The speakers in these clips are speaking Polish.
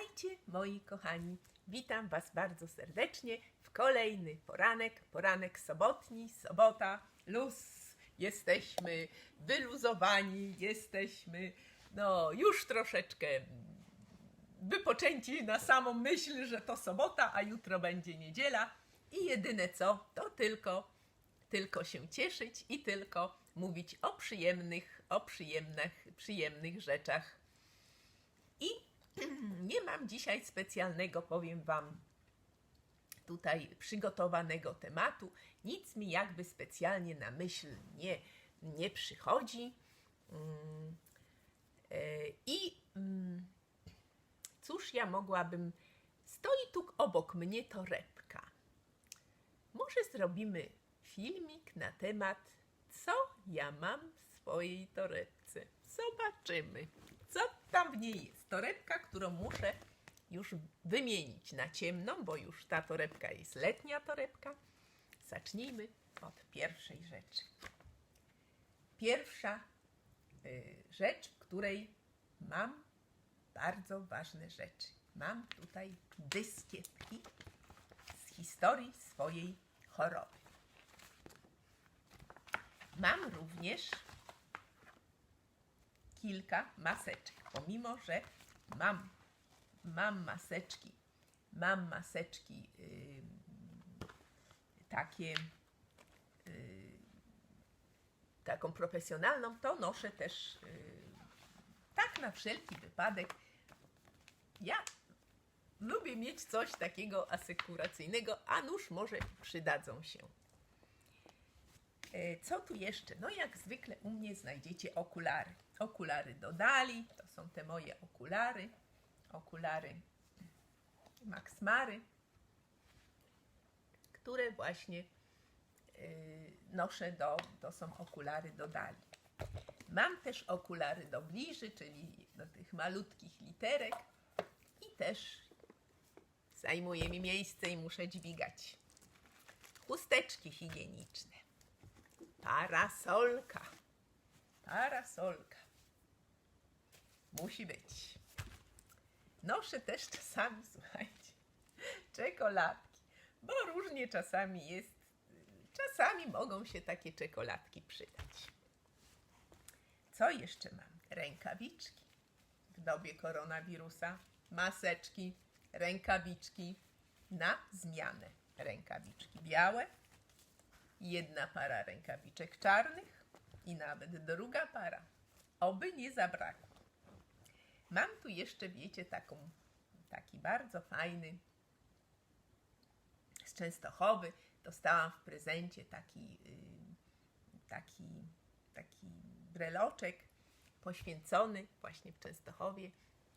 Witajcie, moi kochani. Witam Was bardzo serdecznie w kolejny poranek, poranek sobotni, sobota, luz. Jesteśmy wyluzowani, jesteśmy no już troszeczkę wypoczęci na samą myśl, że to sobota, a jutro będzie niedziela i jedyne co, to tylko, tylko się cieszyć i tylko mówić o przyjemnych, o przyjemnych, przyjemnych rzeczach. I nie mam dzisiaj specjalnego, powiem Wam, tutaj przygotowanego tematu. Nic mi jakby specjalnie na myśl nie, nie przychodzi. Mm, e, I mm, cóż ja mogłabym. Stoi tu obok mnie torebka. Może zrobimy filmik na temat, co ja mam w swojej torebce. Zobaczymy, co tam w niej jest. Torebka, którą muszę już wymienić na ciemną, bo już ta torebka jest letnia torebka. Zacznijmy od pierwszej rzeczy. Pierwsza y, rzecz, w której mam bardzo ważne rzeczy. Mam tutaj dyskietki z historii swojej choroby. Mam również kilka maseczek, pomimo że mam, mam maseczki, mam maseczki yy, takie, yy, taką profesjonalną, to noszę też yy, tak na wszelki wypadek. Ja lubię mieć coś takiego asekuracyjnego, a nuż może przydadzą się. E, Co tu jeszcze? No jak zwykle u mnie znajdziecie okulary. Okulary dodali, to są te moje okulary. Okulary Max Mary, które właśnie y, noszę do, to są okulary dodali. Mam też okulary do bliży, czyli do tych malutkich literek i też zajmuje mi miejsce i muszę dźwigać. Chusteczki higieniczne. Parasolka. Parasolka. Musi być. Noszę też czasami, słuchajcie, czekoladki, bo różnie czasami jest, czasami mogą się takie czekoladki przydać. Co jeszcze mam? Rękawiczki w dobie koronawirusa, maseczki, rękawiczki na zmianę. Rękawiczki białe, jedna para rękawiczek czarnych i nawet druga para. Oby nie zabrakło. Mam tu jeszcze, wiecie, taką, taki bardzo fajny z Częstochowy. Dostałam w prezencie taki, y, taki, taki breloczek poświęcony właśnie w Częstochowie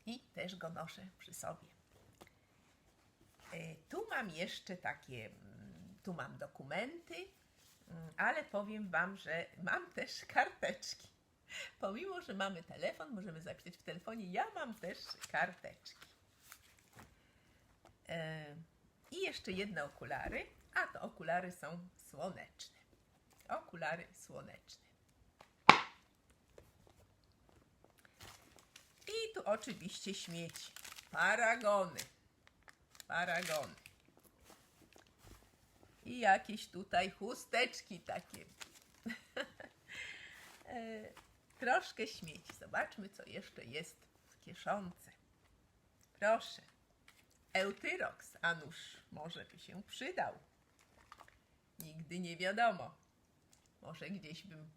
i też go noszę przy sobie. E, Tu mam jeszcze takie, mm, tu mam dokumenty, mm, ale powiem Wam, że mam też karteczki. Pomimo, że mamy telefon, możemy zapisać w telefonie, ja mam też karteczki. E, I jeszcze jedne okulary, a to okulary są słoneczne. Okulary słoneczne. I tu oczywiście śmieci. Paragony. Paragony. I jakieś tutaj chusteczki takie. Troszkę śmieci. Zobaczmy, co jeszcze jest w kieszonce. Proszę. Eutyrox. A nuż, może by się przydał. Nigdy nie wiadomo. Może gdzieś bym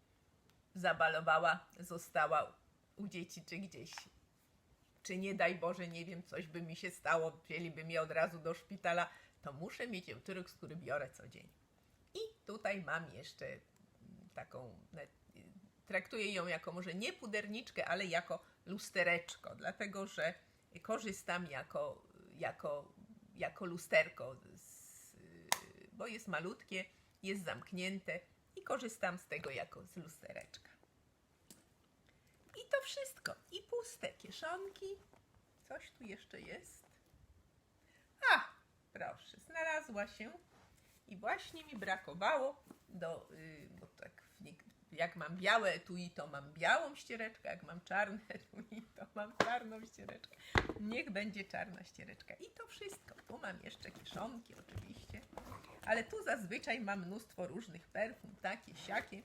zabalowała, została u dzieci, czy gdzieś. Czy nie daj Boże, nie wiem, coś by mi się stało, wzięliby mnie od razu do szpitala, to muszę mieć eutyrox, który biorę codziennie. I tutaj mam jeszcze taką, traktuję ją jako może nie puderniczkę, ale jako lustereczko, dlatego że korzystam jako, jako, jako lusterko, z, bo jest malutkie, jest zamknięte i korzystam z tego jako z lustereczka. I to wszystko. I puste kieszonki. Coś tu jeszcze jest. A, proszę, znalazła się. I właśnie mi brakowało do, y, bo tak w, jak mam białe etui, to mam białą ściereczkę, jak mam czarne etui, to mam czarną ściereczkę. Niech będzie czarna ściereczka. I to wszystko. Tu mam jeszcze kieszonki oczywiście, ale tu zazwyczaj mam mnóstwo różnych perfum, takie, siakie.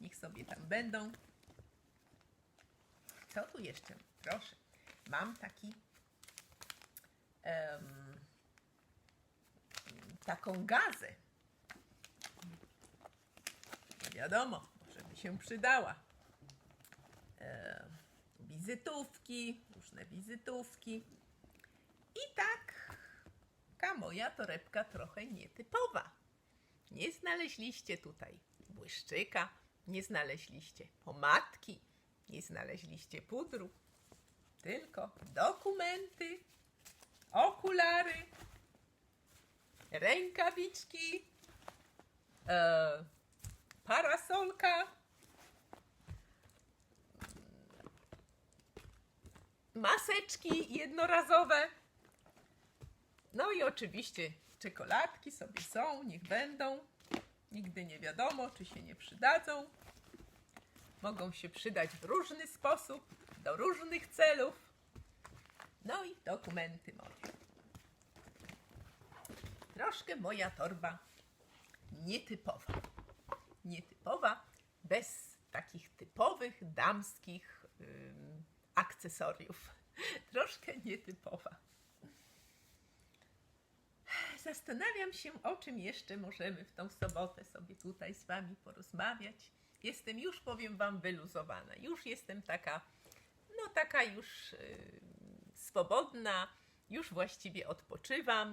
Niech sobie tam będą. Co tu jeszcze? Proszę. Mam taki em, taką gazę. Wiadomo, się przydała. E, wizytówki, różne wizytówki. I tak, taka moja torebka trochę nietypowa. Nie znaleźliście tutaj błyszczyka, nie znaleźliście pomadki, nie znaleźliście pudru, tylko dokumenty, okulary, rękawiczki, e, parasolka, maseczki jednorazowe. No i oczywiście czekoladki sobie są, niech będą. Nigdy nie wiadomo, czy się nie przydadzą. Mogą się przydać w różny sposób, do różnych celów. No i dokumenty moje. Troszkę moja torba nietypowa. Nietypowa, bez takich typowych damskich ym, akcesoriów. Troszkę nietypowa. Zastanawiam się, o czym jeszcze możemy w tą sobotę sobie tutaj z Wami porozmawiać. Jestem już, powiem Wam, wyluzowana. Już jestem taka, no taka już y, swobodna, już właściwie odpoczywam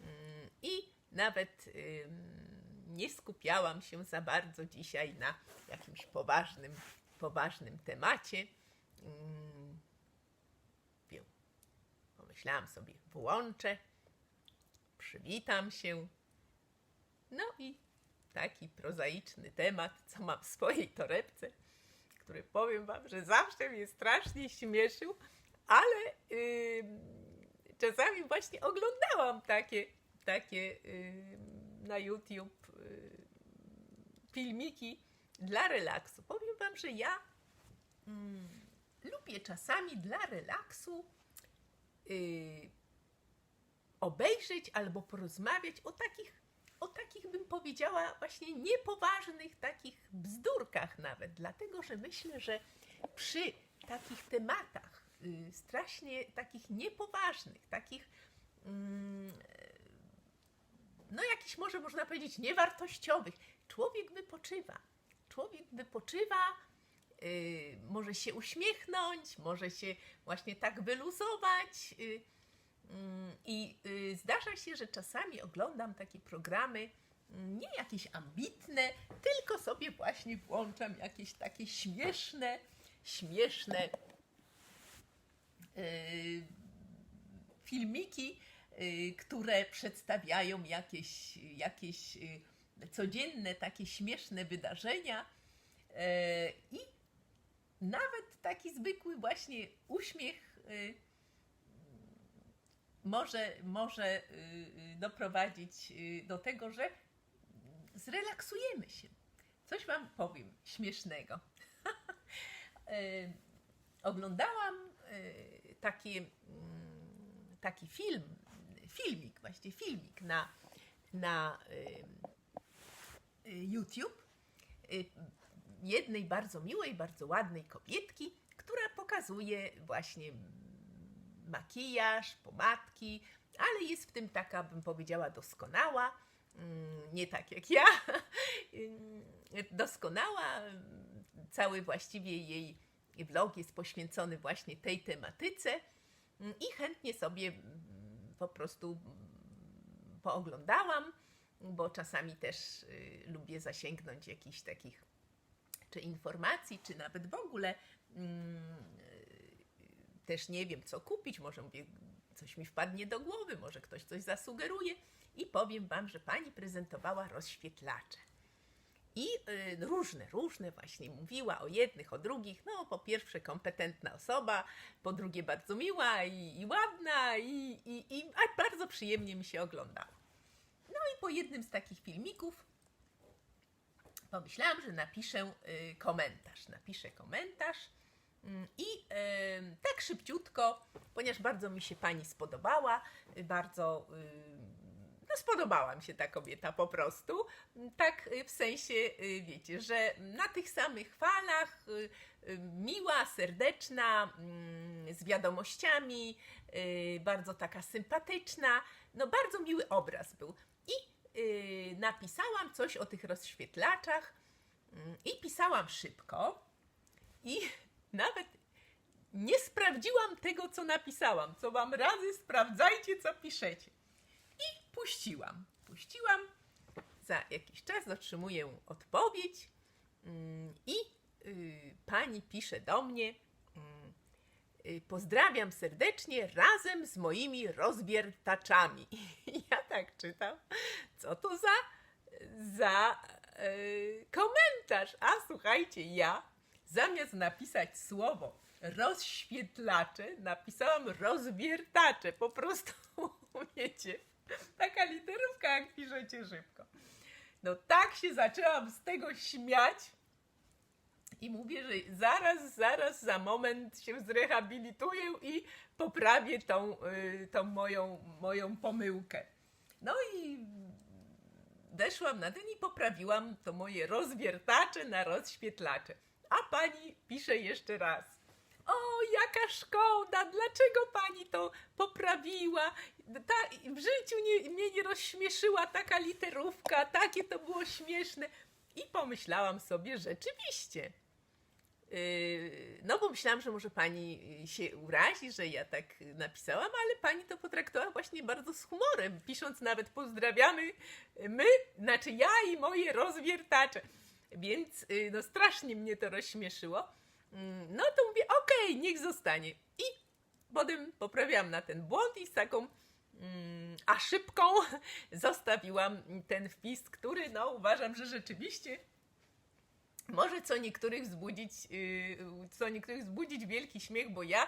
mm, i nawet y, nie skupiałam się za bardzo dzisiaj na jakimś poważnym, poważnym temacie. Mm, pomyślałam sobie, włączę, przywitam się. No i taki prozaiczny temat, co mam w swojej torebce, który powiem Wam, że zawsze mnie strasznie śmieszył, ale yy, czasami właśnie oglądałam takie, takie yy, na YouTube yy, filmiki dla relaksu. Powiem Wam, że ja lubię czasami dla relaksu yy, obejrzeć albo porozmawiać o takich, o takich bym powiedziała właśnie niepoważnych takich bzdurkach nawet, dlatego że myślę, że przy takich tematach y, strasznie takich niepoważnych, takich mm, no jakiś może można powiedzieć niewartościowych, człowiek wypoczywa. Człowiek wypoczywa, y, może się uśmiechnąć, może się właśnie tak wyluzować. y, Mm, I y, zdarza się, że czasami oglądam takie programy, mm, nie jakieś ambitne, tylko sobie właśnie włączam jakieś takie śmieszne, śmieszne filmiki, które przedstawiają jakieś, jakieś codzienne, takie śmieszne wydarzenia. I nawet taki zwykły właśnie uśmiech y, może, może y, y, doprowadzić do tego, że zrelaksujemy się. Coś Wam powiem śmiesznego. Oglądałam y, taki, mm, taki film, filmik, właściwie filmik na, na YouTube jednej bardzo miłej, bardzo ładnej kobietki, która pokazuje właśnie makijaż, pomadki, ale jest w tym taka, bym powiedziała, doskonała. Mm, Nie tak jak ja. Doskonała. Cały właściwie jej vlog jest poświęcony właśnie tej tematyce i chętnie sobie mm, po prostu mm, pooglądałam, bo czasami też y, lubię zasięgnąć jakichś takich czy informacji, czy nawet w ogóle mm, też nie wiem, co kupić, może coś mi wpadnie do głowy, może ktoś coś zasugeruje i powiem Wam, że Pani prezentowała rozświetlacze. I y, różne, różne właśnie mówiła o jednych, o drugich. No, po pierwsze kompetentna osoba, po drugie bardzo miła i, i ładna i, i, i bardzo przyjemnie mi się oglądało. No i po jednym z takich filmików pomyślałam, że napiszę y, komentarz. Napiszę komentarz mm, i tak szybciutko, ponieważ bardzo mi się pani spodobała, y, bardzo. No, spodobała mi się ta kobieta po prostu. Tak y, w sensie, wiecie, że na tych samych falach, miła, serdeczna, mm, z wiadomościami, bardzo taka sympatyczna. No, bardzo miły obraz był. I napisałam coś o tych rozświetlaczach mm, i pisałam szybko i nawet nie sprawdziłam tego, co napisałam, co wam razy sprawdzajcie, co piszecie. I puściłam. Puściłam. Za jakiś czas otrzymuję odpowiedź mm, i y, pani pisze do mnie. Y, Pozdrawiam serdecznie razem z moimi rozwiertaczami. Ja tak czytam, co to za, za y, komentarz. A słuchajcie, ja zamiast napisać słowo rozświetlacze, napisałam rozwiertacze. Po prostu, wiecie, taka literówka, jak piszecie szybko. No tak się zaczęłam z tego śmiać i mówię, że zaraz, zaraz, za moment się zrehabilituję i poprawię tą, y, tą moją, moją pomyłkę. No i weszłam na ten i poprawiłam to moje rozwiertacze na rozświetlacze. A pani pisze jeszcze raz. O, jaka szkoda, dlaczego pani to poprawiła? Ta, w życiu nie, mnie nie rozśmieszyła taka literówka, takie to było śmieszne. I pomyślałam sobie, rzeczywiście. Yy, no, bo myślałam, że może pani się urazi, że ja tak napisałam, ale pani to potraktowała właśnie bardzo z humorem, pisząc nawet pozdrawiamy my, znaczy ja i moje rozwiertacze. Więc yy, no strasznie mnie to rozśmieszyło. Mm, No to mówię, okej, niech zostanie. I potem poprawiłam na ten błąd i z taką mm, a szybką zostawiłam ten wpis, który no uważam, że rzeczywiście może co niektórych wzbudzić, yy, co niektórych wzbudzić wielki śmiech, bo ja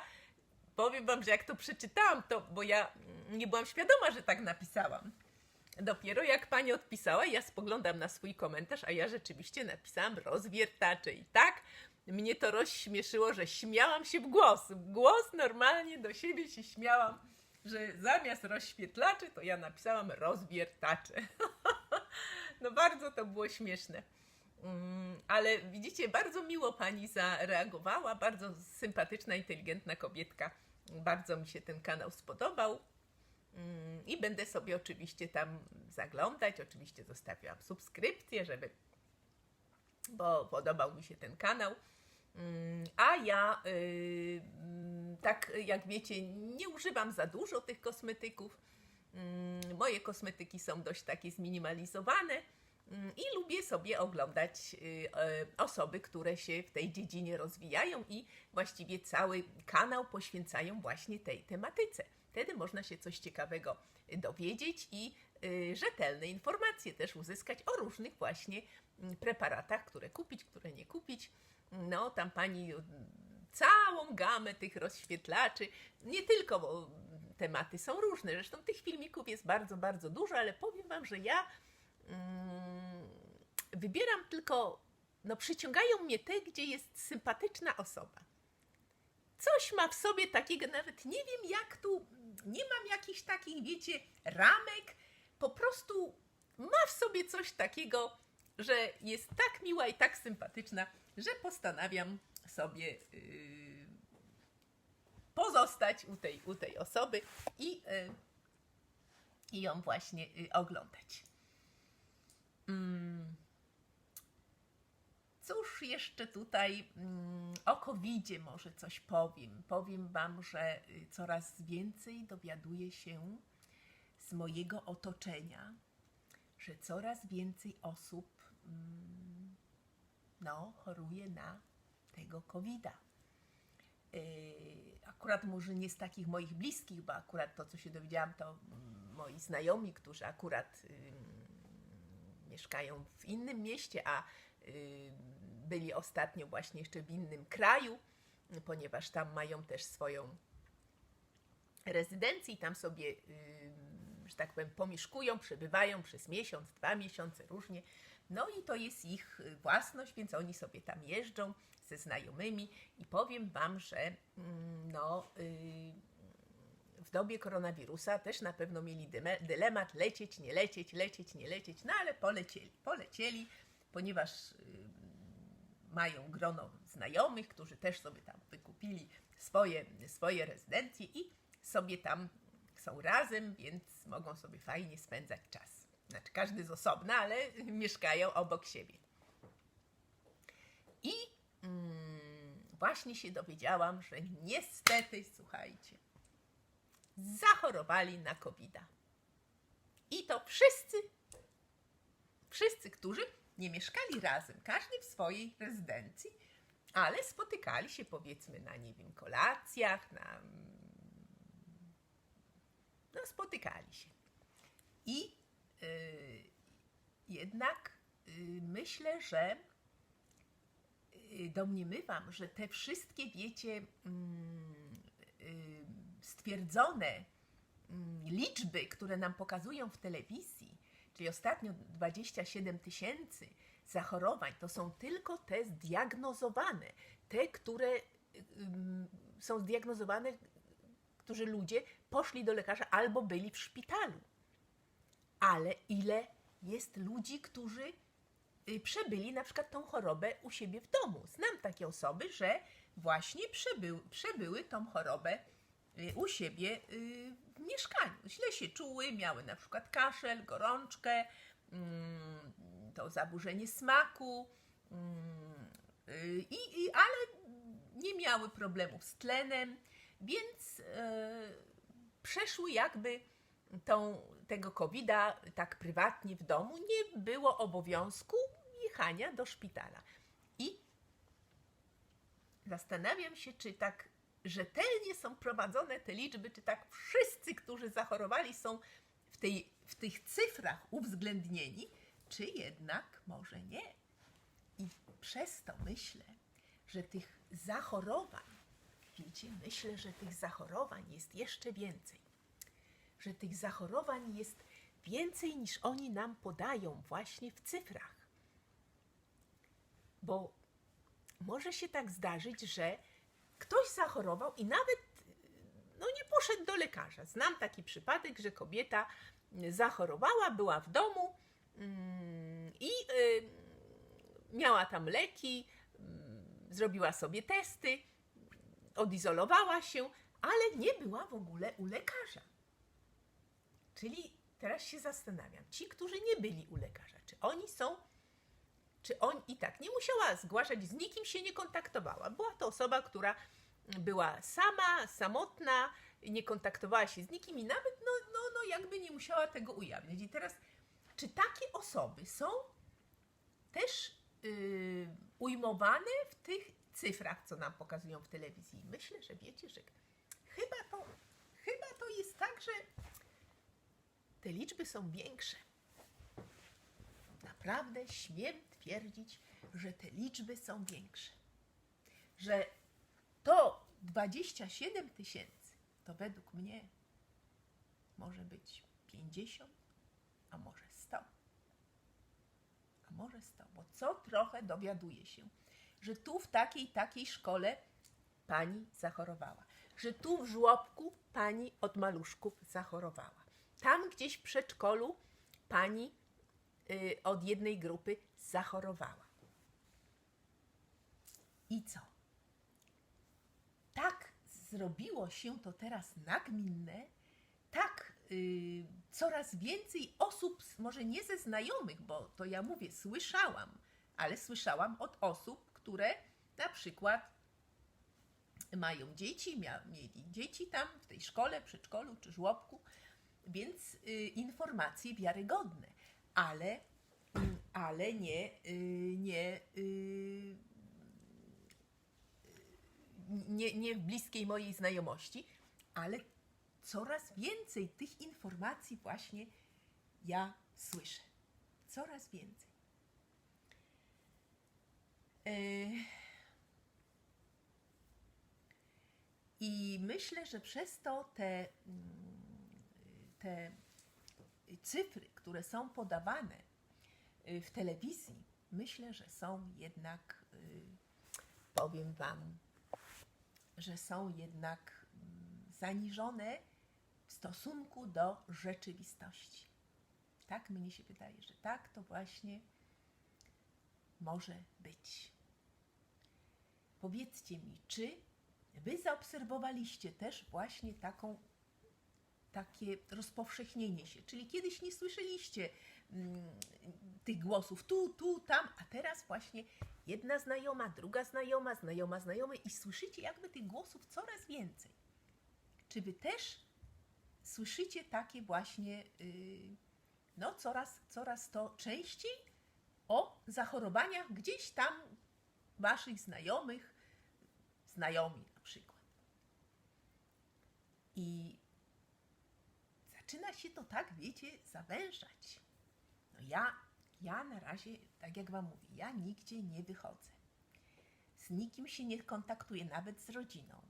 powiem wam, że jak to przeczytałam, to bo ja nie byłam świadoma, że tak napisałam. Dopiero jak pani odpisała, ja spoglądam na swój komentarz, a ja rzeczywiście napisałam rozwiertacze i tak mnie to rozśmieszyło, że śmiałam się w głos. W głos normalnie do siebie się śmiałam, że zamiast rozświetlaczy, to ja napisałam rozwiertacze. no bardzo to było śmieszne. Mm, ale widzicie, bardzo miło pani zareagowała, bardzo sympatyczna, inteligentna kobietka. Bardzo mi się ten kanał spodobał. Mm, I będę sobie oczywiście tam zaglądać. Oczywiście zostawiłam subskrypcję, żeby. Bo podobał mi się ten kanał. Mm, A ja, y, tak jak wiecie, nie używam za dużo tych kosmetyków. Moje kosmetyki są dość takie zminimalizowane i lubię sobie oglądać y, e, osoby, które się w tej dziedzinie rozwijają i właściwie cały kanał poświęcają właśnie tej tematyce. Wtedy można się coś ciekawego dowiedzieć i y, rzetelne informacje też uzyskać o różnych właśnie mm, preparatach, które kupić, które nie kupić. No, tam pani mm, całą gamę tych rozświetlaczy, nie tylko, bo tematy są różne, zresztą tych filmików jest bardzo, bardzo dużo, ale powiem wam, że ja mm, wybieram tylko, no przyciągają mnie te, gdzie jest sympatyczna osoba. Coś ma w sobie takiego, nawet nie wiem jak tu, nie mam jakichś takich, wiecie, ramek, po prostu ma w sobie coś takiego, że jest tak miła i tak sympatyczna, że postanawiam sobie yy, pozostać u tej, u tej osoby i, yy, i ją właśnie yy, oglądać. Mm. Cóż jeszcze tutaj mm, o COVID-zie może coś powiem. Powiem Wam, że y, coraz więcej dowiaduję się z mojego otoczenia, że coraz więcej osób mm, no, choruje na tego COVID-a. Yy, akurat może nie z takich moich bliskich, bo akurat to, co się dowiedziałam, to moi znajomi, którzy akurat mieszkają w innym mieście, a y, byli ostatnio właśnie jeszcze w innym kraju, ponieważ tam mają też swoją rezydencję i tam sobie, y, że tak powiem, pomieszkują, przebywają przez miesiąc, dwa miesiące, różnie. No i to jest ich y, własność, więc oni sobie tam jeżdżą ze znajomymi i powiem Wam, że mm, no, w dobie koronawirusa też na pewno mieli dylemat lecieć, nie lecieć, lecieć, nie lecieć, no ale polecieli, polecieli, ponieważ y, mają grono znajomych, którzy też sobie tam wykupili swoje, swoje rezydencje i sobie tam są razem, więc mogą sobie fajnie spędzać czas. Znaczy każdy z osobna, ale mieszkają obok siebie. I mm, właśnie się dowiedziałam, że niestety, słuchajcie, zachorowali na covid -a. I to wszyscy, wszyscy, którzy nie mieszkali razem, każdy w swojej rezydencji, ale spotykali się powiedzmy na, nie wiem, kolacjach, na... No, spotykali się. I y, jednak y, myślę, że y, domniemywam, że te wszystkie, wiecie, mm, y, stwierdzone mm, liczby, które nam pokazują w telewizji, czyli ostatnio 27 tysięcy zachorowań, to są tylko te zdiagnozowane, te, które ym, są zdiagnozowane, którzy ludzie poszli do lekarza albo byli w szpitalu. Ale ile jest ludzi, którzy y, przebyli na przykład tą chorobę u siebie w domu. Znam takie osoby, że właśnie przebył, przebyły tą chorobę u siebie y, w mieszkaniu. Źle się czuły, miały na przykład kaszel, gorączkę, mm, to zaburzenie smaku, mm, y, i, i, ale nie miały problemów z tlenem, więc przeszły jakby tą, tego COVID-a tak prywatnie w domu. Nie było obowiązku jechania do szpitala. I zastanawiam się, czy tak rzetelnie są prowadzone te liczby, czy tak wszyscy, którzy zachorowali, są w, tej, w tych cyfrach uwzględnieni, czy jednak może nie. I przez to myślę, że tych zachorowań, wiecie, myślę, że tych zachorowań jest jeszcze więcej. Że tych zachorowań jest więcej niż oni nam podają właśnie w cyfrach. Bo może się tak zdarzyć, że ktoś zachorował i nawet no, nie poszedł do lekarza. Znam taki przypadek, że kobieta zachorowała, była w domu mm, i y, miała tam leki, mm, zrobiła sobie testy, odizolowała się, ale nie była w ogóle u lekarza. Czyli teraz się zastanawiam, ci, którzy nie byli u lekarza, czy oni są, czy on i tak nie musiała zgłaszać, z nikim się nie kontaktowała. Była to osoba, która była sama, samotna, nie kontaktowała się z nikim i nawet, no, no, no jakby nie musiała tego ujawniać. I teraz, czy takie osoby są też yy, ujmowane w tych cyfrach, co nam pokazują w telewizji? Myślę, że wiecie, że chyba to, chyba to jest tak, że te liczby są większe. Naprawdę śmiem twierdzić, że te liczby są większe. Że to 27 tysięcy to według mnie może być 50, a może 100. A może 100, bo co trochę dowiaduje się, że tu w takiej, takiej szkole pani zachorowała, że tu w żłobku pani od maluszków zachorowała. Tam gdzieś w przedszkolu pani y, od jednej grupy zachorowała. I co? Tak zrobiło się to teraz nagminne, tak y, coraz więcej osób, może nie ze znajomych, bo to ja mówię, słyszałam, ale słyszałam od osób, które na przykład mają dzieci, mia, mieli dzieci tam w tej szkole, przedszkolu czy żłobku, więc y, informacje wiarygodne, ale, ale nie, y, nie, y, nie, nie w bliskiej mojej znajomości, ale coraz więcej tych informacji właśnie ja słyszę. Coraz więcej. Yy, I myślę, że przez to te, mm, te cyfry, które są podawane, y, w telewizji, myślę, że są jednak, y, powiem Wam, że są jednak mm, zaniżone w stosunku do rzeczywistości. Tak mnie się wydaje, że tak to właśnie może być. Powiedzcie mi, czy Wy zaobserwowaliście też właśnie taką, takie rozpowszechnienie się, czyli kiedyś nie słyszeliście tych głosów tu, tu, tam, a teraz właśnie jedna znajoma, druga znajoma, znajoma, znajomy i słyszycie jakby tych głosów coraz więcej. Czy Wy też słyszycie takie właśnie, yy, no coraz, coraz to częściej o zachorowaniach gdzieś tam Waszych znajomych, znajomi na przykład. I zaczyna się to tak, wiecie, zawężać. No ja, ja na razie, tak jak Wam mówię, ja nigdzie nie wychodzę. Z nikim się nie kontaktuję, nawet z rodziną.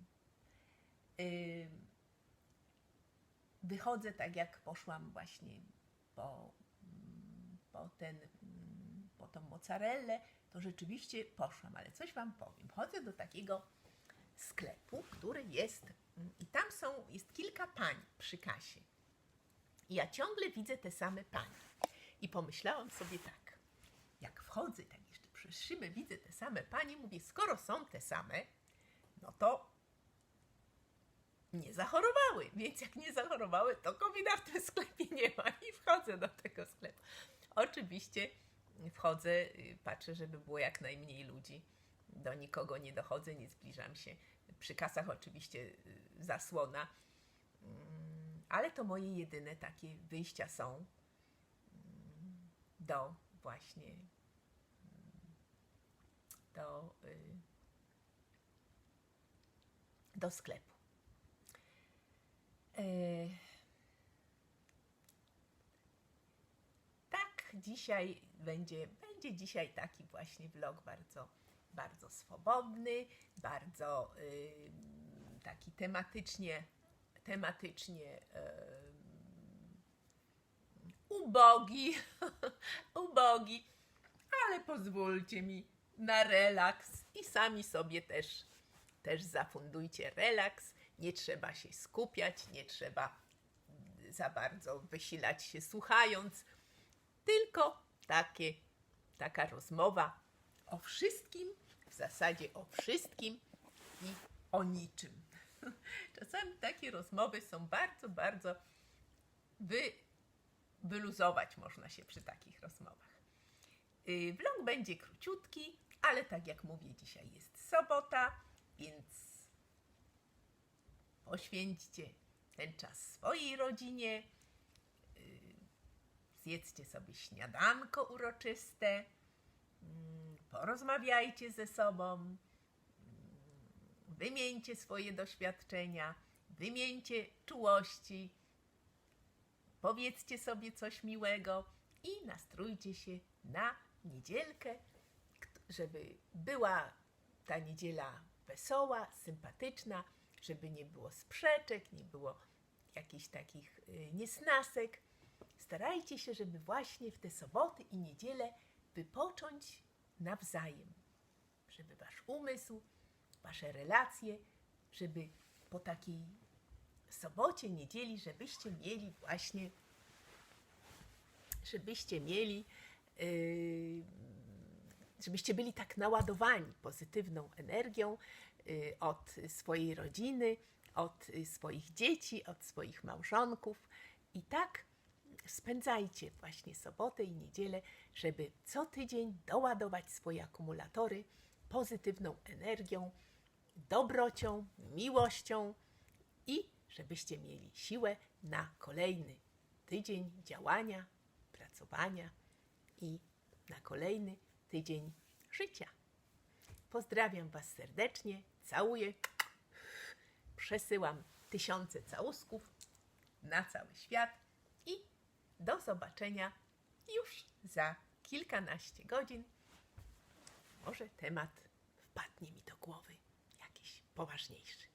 Wychodzę tak, jak poszłam właśnie po, po ten, po tą mozzarellę, to rzeczywiście poszłam, ale coś Wam powiem. Chodzę do takiego sklepu, który jest mm, i tam są, jest kilka pań przy kasie. I ja ciągle widzę te same panie. I pomyślałam sobie tak, jak wchodzę, tak jeszcze przez szybę widzę te same panie, mówię, skoro są te same, no to nie zachorowały. Więc jak nie zachorowały, to covid w tym sklepie nie ma i wchodzę do tego sklepu. Oczywiście wchodzę, patrzę, żeby było jak najmniej ludzi. Do nikogo nie dochodzę, nie zbliżam się. Przy kasach oczywiście y, zasłona, Mm, ale to moje jedyne takie wyjścia są do właśnie mm, do, y, do sklepu. E, Tak, dzisiaj będzie, będzie dzisiaj taki właśnie vlog bardzo, bardzo swobodny, bardzo y, taki tematycznie, tematycznie ubogi, ubogi, ale pozwólcie mi na relaks i sami sobie też, też zafundujcie relaks. Nie trzeba się skupiać, nie trzeba za bardzo wysilać się słuchając, tylko takie, taka rozmowa o wszystkim, w zasadzie o wszystkim i o niczym. Czasami takie rozmowy są bardzo, bardzo wy, wyluzować można się przy takich rozmowach. Yy, Vlog będzie króciutki, ale tak jak mówię, dzisiaj jest sobota, więc poświęćcie ten czas swojej rodzinie, yy, zjedzcie sobie śniadanko uroczyste, mm, porozmawiajcie ze sobą, mm, wymieńcie swoje doświadczenia, wymieńcie czułości, powiedzcie sobie coś miłego i nastrójcie się na niedzielkę, żeby była ta niedziela wesoła, sympatyczna, żeby nie było sprzeczek, nie było jakichś takich y, niesnasek. Starajcie się, żeby właśnie w te soboty i niedzielę wypocząć nawzajem, żeby wasz umysł, wasze relacje, żeby po takiej sobocie, niedzieli, żebyście mieli właśnie, żebyście mieli, yy, żebyście byli tak naładowani pozytywną energią y, od swojej rodziny, od swoich dzieci, od swoich małżonków. I tak spędzajcie właśnie sobotę i niedzielę, żeby co tydzień doładować swoje akumulatory pozytywną energią, dobrocią, miłością i żebyście mieli siłę na kolejny tydzień działania, pracowania i na kolejny tydzień życia. Pozdrawiam Was serdecznie, całuję, przesyłam tysiące całusków na cały świat i do zobaczenia już za kilkanaście godzin. Może temat wpadnie mi do głowy jakiś poważniejszy.